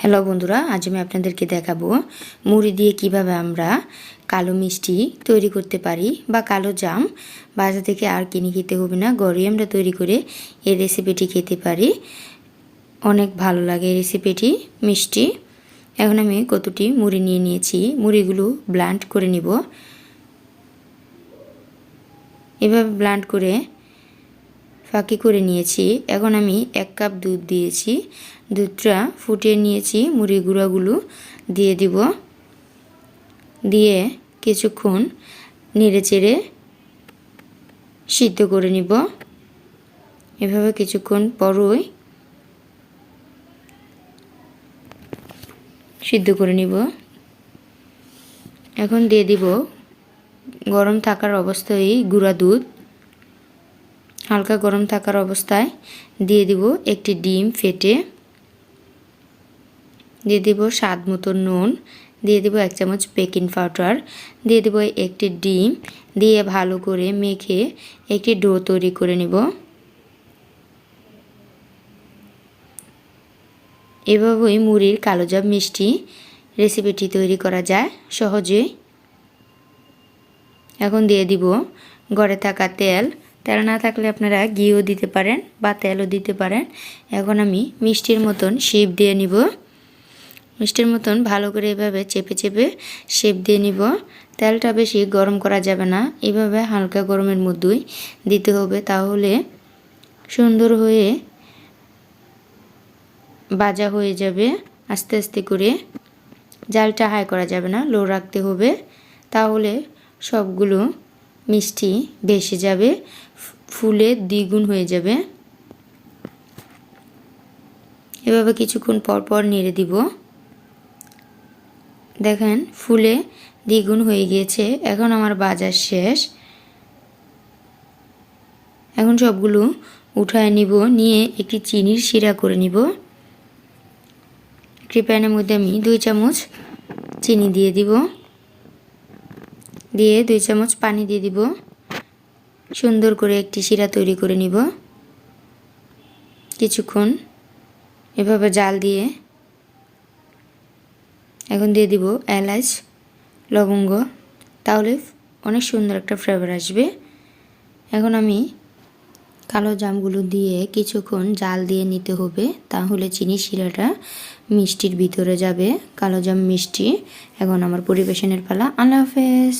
Hello বন্ধুরা, আজ আমি আপনাদেরকে দেখাবো মুড়ি দিয়ে কীভাবে আমরা কালো মিষ্টি তৈরি করতে পারি বা কালো জাম। বাজার থেকে আর কিনে খেতে হবে না, ঘরেই আমরা তৈরি করে এই রেসিপিটি খেতে পারি। অনেক ভালো লাগে রেসিপিটি মিষ্টি। এখন আমি কতটি মুড়ি নিয়ে নিয়েছি, মুড়িগুলো ব্লান্ড করে নিব। এভাবে ব্লান্ড করে ফাঁকি করে নিয়েছি। এখন আমি এক কাপ দুধ দিয়েছি। দুধটা ফুটিয়ে নিয়েছি, মুড়ি গুঁড়াগুলো দিয়ে দিব। দিয়ে কিছুক্ষণ নেড়ে চেড়ে সিদ্ধ করে নিব। এভাবে কিছুক্ষণ পরই সিদ্ধ করে নিব। এখন দিয়ে দিব। গরম থাকার অবস্থায় গুঁড়া দুধ। হালকা গরম থাকার অবস্থায় দিয়ে দিব একটি ডিম ফেটে। দিয়ে দিব স্বাদ মতো নুন। দিয়ে দিব এক চামচ বেকিং পাউডার। দিয়ে দিব একটি ডিম। দিয়ে ভালো করে মেখে একটি ডো তৈরি করে নিব। এভাবেই মুড়ির কালোজাব মিষ্টি রেসিপিটি তৈরি করা যায় সহজেই। এখন দিয়ে দিব গড়ে থাকা তেল তেল না থাকলে আপনারা ঘিও দিতে পারেন বা তেলও দিতে পারেন। এখন আমি মিষ্টির মতন শেপ দিয়ে নিব। মিষ্টির মতন ভালো করে এভাবে চেপে চেপে শেপ দিয়ে নিব। তেলটা বেশি গরম করা যাবে না। এভাবে হালকা গরমের মধ্যেই দিতে হবে তাহলে সুন্দর হয়ে বাজা হয়ে যাবে। আস্তে আস্তে করে জালটা হাই করা যাবে না লো রাখতে হবে। তাহলে সবগুলো মিষ্টি ভেসে যাবে, ফুলে দ্বিগুণ হয়ে যাবে। এভাবে কিছুক্ষণ পর পর নেড়ে দিব। দেখেন, ফুলে দ্বিগুণ হয়ে গিয়েছে। এখন আমার বাজার শেষ। এখন সবগুলো উঠায় নিব, নিয়ে একটি চিনির শিরা করে নিব। একটি প্যানের মধ্যে আমি দুই চামচ চিনি দিয়ে দিব। দিয়ে দুই চামচ পানি দিয়ে দিব। সুন্দর করে একটি শিরা তৈরি করে নিব। কিছুক্ষণ এভাবে জাল দিয়ে এখন দিয়ে দিব এলাচ, লবঙ্গ। তাহলে অনেক সুন্দর একটা ফ্লেভার আসবে। এখন আমি কালো জামগুলো দিয়ে কিছুক্ষণ জাল দিয়ে নিতে হবে, তাহলে চিনি শিরাটা মিষ্টির ভিতরে যাবে। কালো জাম মিষ্টি। এখন আমার পরিবেশনের পালা। আল্লাহ হাফেজ।